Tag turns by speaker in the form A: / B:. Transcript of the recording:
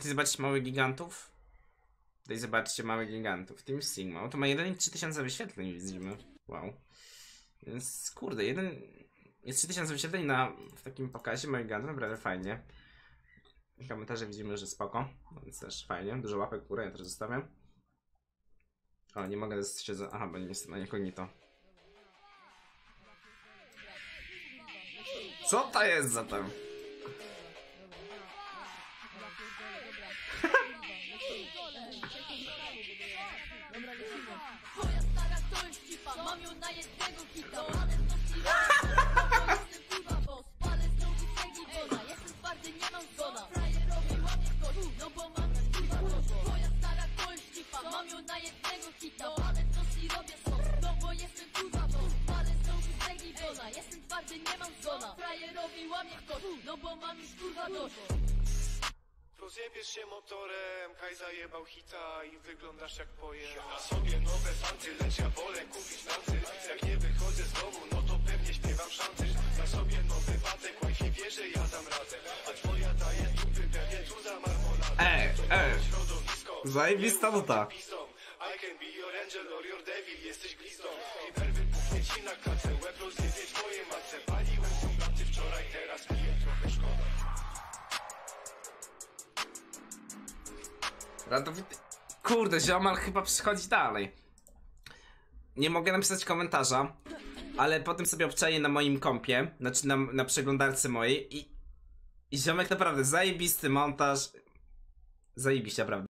A: Chcecie zobaczyć małych gigantów? Daj zobaczcie małych gigantów. Team Sigma. O, to ma 1,3 tysiące wyświetleń, widzimy. Wow. Więc kurde, jeden... Jest 3000 wyświetleń na, w takim pokazie małych gigantów, naprawdę fajnie. Komentarze widzimy, że spoko, więc też fajnie. Dużo łapek w górę, ja też zostawiam. O, nie mogę się za... Aha, bo nie jestem na incognito. Co to jest za tam?
B: Twoja stara to cipa, mam ją na jednego hita Ale to ci jestem kurwa jestem twardy, nie mam zgona Frajerowi łapie kość, no bo mam kurwa Twoja stara mam ją na jednego Ale to ci robię sos, no bo jestem kurwa jestem twardy, nie mam zgona Frajerowi łamie kość, no bo mam już kurwa dość
C: Rozjebiesz się motorem, Kaj zajebał hita i wyglądasz jak pojem Na sobie nowe fanty, lecz ja wolę kupić nanty Jak nie wychodzę z domu, no to pewnie śpiewam szanty Na sobie nowy batek, wifi wie, że ja dam radę. A twoja daje dupy, pewnie tu za marmoladę.
A: Ej, ej.
C: Środowisko,
A: Zajebista nuta.
C: I can be your angel or your devil, jesteś glistą Hiper wybuchnie ci na klatce,
A: Radowity... Kurde, ziomal chyba przychodzi dalej. Nie mogę napisać komentarza, ale potem sobie obczaję na moim kompie, znaczy na, na przeglądarce mojej i... I ziomek naprawdę zajebisty montaż. Zajebiście, naprawdę.